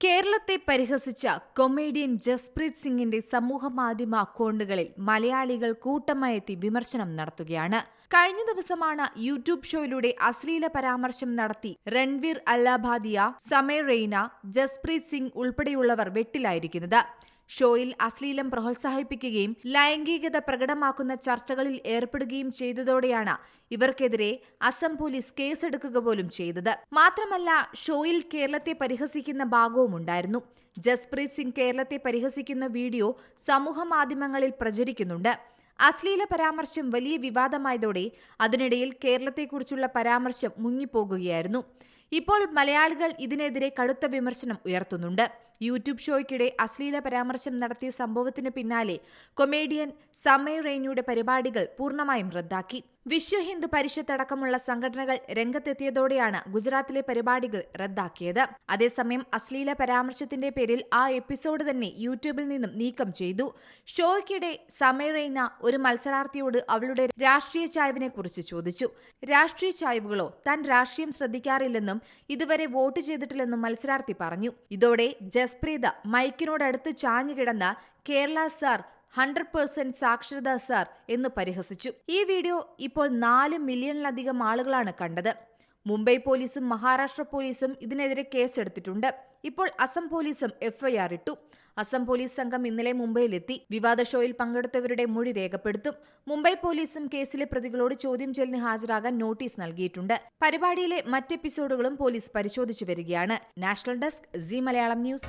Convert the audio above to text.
കേരളത്തെ പരിഹസിച്ച കൊമേഡിയൻ ജസ്പ്രീത് സിംഗിന്റെ സമൂഹമാധ്യമ അക്കൗണ്ടുകളിൽ മലയാളികൾ കൂട്ടമായെത്തി വിമർശനം നടത്തുകയാണ്. കഴിഞ്ഞ ദിവസമാണ് യൂട്യൂബ് ഷോയിലൂടെ അശ്ലീല പരാമർശം നടത്തി രൺവീർ അല്ലാബാദിയ സമീർ റെയ്ന ജസ്പ്രീത് സിംഗ് ഉൾപ്പെടെയുള്ളവർ വെട്ടിലായിരിക്കുന്നത്. ഷോയിൽ അശ്ലീലം പ്രോത്സാഹിപ്പിക്കുകയും ലൈംഗികത പ്രകടമാക്കുന്ന ചർച്ചകളിൽ ഏർപ്പെടുകയും ചെയ്തതോടെയാണ് ഇവർക്കെതിരെ അസം പോലീസ് കേസെടുക്കുക പോലും ചെയ്തത്. മാത്രമല്ല ഷോയിൽ കേരളത്തെ പരിഹസിക്കുന്ന ഭാഗവും ഉണ്ടായിരുന്നു. ജസ്പ്രീത് സിംഗ് കേരളത്തെ പരിഹസിക്കുന്ന വീഡിയോ സമൂഹ മാധ്യമങ്ങളിൽ പ്രചരിക്കുന്നുണ്ട്. അശ്ലീല പരാമർശം വലിയ വിവാദമായതോടെ അതിനിടയിൽ കേരളത്തെക്കുറിച്ചുള്ള പരാമർശം മുങ്ങിപ്പോകുകയായിരുന്നു. ഇപ്പോൾ മലയാളികൾ ഇതിനെതിരെ കടുത്ത വിമർശനം ഉയർത്തുന്നുണ്ട്. യൂട്യൂബ് ഷോയ്ക്കിടെ അശ്ലീല പരാമർശം നടത്തിയ സംഭവത്തിന് പിന്നാലെ കൊമേഡിയൻ സമയ റെയ്നിയുടെ പരിപാടികൾ പൂർണമായും റദ്ദാക്കി. വിശ്വ ഹിന്ദു പരിഷത്ത് അടക്കമുള്ള സംഘടനകൾ രംഗത്തെത്തിയതോടെയാണ് ഗുജറാത്തിലെ പരിപാടികൾ റദ്ദാക്കിയത്. അതേസമയം അശ്ലീല പരാമർശത്തിന്റെ പേരിൽ ആ എപ്പിസോഡ് തന്നെ യൂട്യൂബിൽ നിന്നും നീക്കം ചെയ്തു. ഷോയ്ക്കിടെ സമയറൈന ഒരു മത്സരാർത്ഥിയോട് അവളുടെ രാഷ്ട്രീയ ചായ്വിനെ കുറിച്ച് ചോദിച്ചു. രാഷ്ട്രീയ ചായവുകളോ? താൻ രാഷ്ട്രീയം ശ്രദ്ധിക്കാറില്ലെന്നും ഇതുവരെ വോട്ട് ചെയ്തിട്ടില്ലെന്നും മത്സരാർത്ഥി പറഞ്ഞു. ഇതോടെ ജസ്പ്രീത മൈക്കിനോടടുത്ത് ചാഞ്ഞുകിടന്ന കേരള സാർ ഹൺഡ്രഡ് പേഴ്സെന്റ് സാക്ഷരത സാർ എന്ന് പരിഹസിച്ചു. ഈ വീഡിയോ ഇപ്പോൾ നാല് മില്യണിലധികം ആളുകളാണ് കണ്ടത്. മുംബൈ പോലീസും മഹാരാഷ്ട്ര പോലീസും ഇതിനെതിരെ കേസെടുത്തിട്ടുണ്ട്. ഇപ്പോൾ അസം പോലീസും എഫ്ഐആർ ഇട്ടു. അസം പോലീസ് സംഘം ഇന്നലെ മുംബൈയിലെത്തി. വിവാദ ഷോയിൽ പങ്കെടുത്തവരുടെ മൊഴി രേഖപ്പെടുത്തും. മുംബൈ പോലീസും കേസിലെ പ്രതികളോട് ചോദ്യം ചെയ്യലിന് ഹാജരാകാൻ നോട്ടീസ് നൽകിയിട്ടുണ്ട്. പരിപാടിയിലെ മറ്റെപ്പിസോഡുകളും പോലീസ് പരിശോധിച്ചു വരികയാണ്. National desk Zee Malayalam news.